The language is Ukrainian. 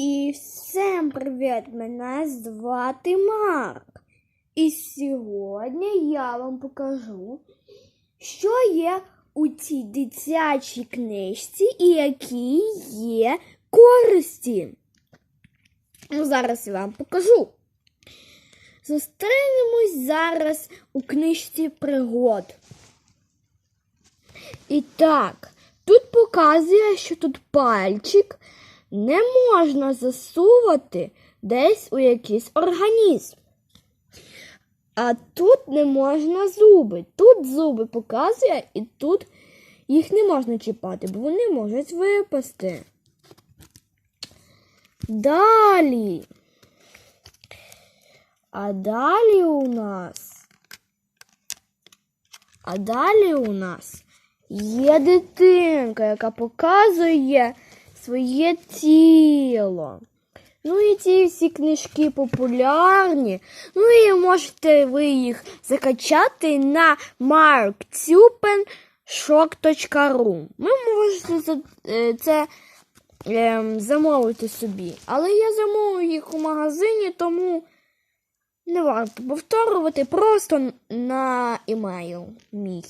І всім привіт! Мене звати Марк. І сьогодні я вам покажу, що є у цій дитячій книжці і які є користі. Ну, зараз я вам покажу. Зустрінемось зараз у книжці пригод. І так, тут показує, що тут пальчик не можна засувати десь у якийсь організм. А тут не можна зуби. Тут зуби показує, і тут їх не можна чіпати, бо вони можуть випасти. Далі. А далі у нас. А далі у нас є дитинка, яка показує своє тіло. Ну і ці всі книжки популярні. Ну і можете ви їх закачати на marktupen.shop.ru. Ви можете е, це ем, замовити собі. Але я замовив їх у магазині, тому не варто повторювати просто на емейл мій.